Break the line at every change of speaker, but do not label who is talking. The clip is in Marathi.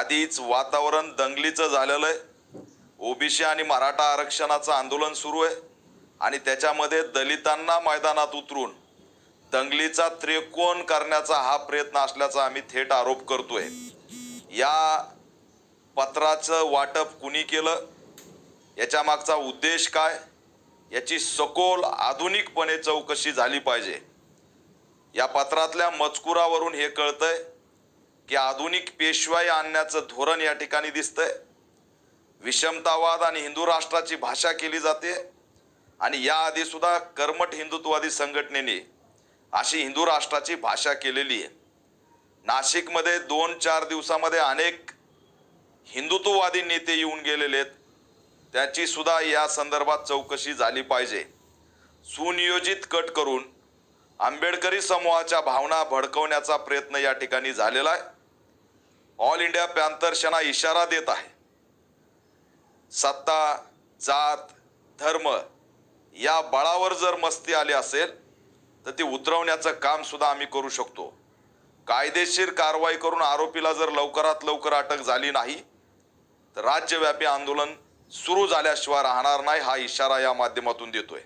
आधीच वातावरण दंगलीचं झालेलं आहे. ओबीसी आणि मराठा आरक्षणाचं आंदोलन सुरू आहे आणि त्याच्यामध्ये दलितांना मैदानात उतरून दंगलीचा त्रिकोण करण्याचा हा प्रयत्न असल्याचा आम्ही थेट आरोप करतोय. या पत्राचं वाटप कुणी केलं? याच्या मागचा उद्देश काय? याची सखोल आधुनिकपणे चौकशी झाली पाहिजे. या पत्रातल्या मजकुरावरून हे कळतंय की आधुनिक पेशवाई आणण्याचं धोरण या ठिकाणी दिसतंय. विषमतावाद आणि हिंदू राष्ट्राची भाषा केली जाते आणि याआधी सुद्धा कर्मठ हिंदुत्ववादी संघटनेने अशी हिंदू राष्ट्राची भाषा केलेली आहे. नाशिकमध्ये दोन चार दिवसामध्ये अनेक हिंदुत्ववादी नेते येऊन गेलेले आहेत. त्याची सुद्धा या संदर्भात चौकशी झाली पाहिजे. सुनियोजित कट करून आंबेडकरी समूहाच्या भावना भडकवण्याचा प्रयत्न या ठिकाणी झालेला आहे. ऑल इंडिया पॅन्थर सेना इशारा देत आहे. सत्ता जात धर्म या बळावर जर मस्ती आली असेल तर ती उतरवण्याचं काम सुद्धा आम्ही करू शकतो. कायदेशीर कारवाई करून आरोपीला जर लवकरात लवकर अटक झाली नाही तर राज्यव्यापी आंदोलन सुरू झाल्याशिवाय राहणार नाही हा इशारा या माध्यमातून देतोय.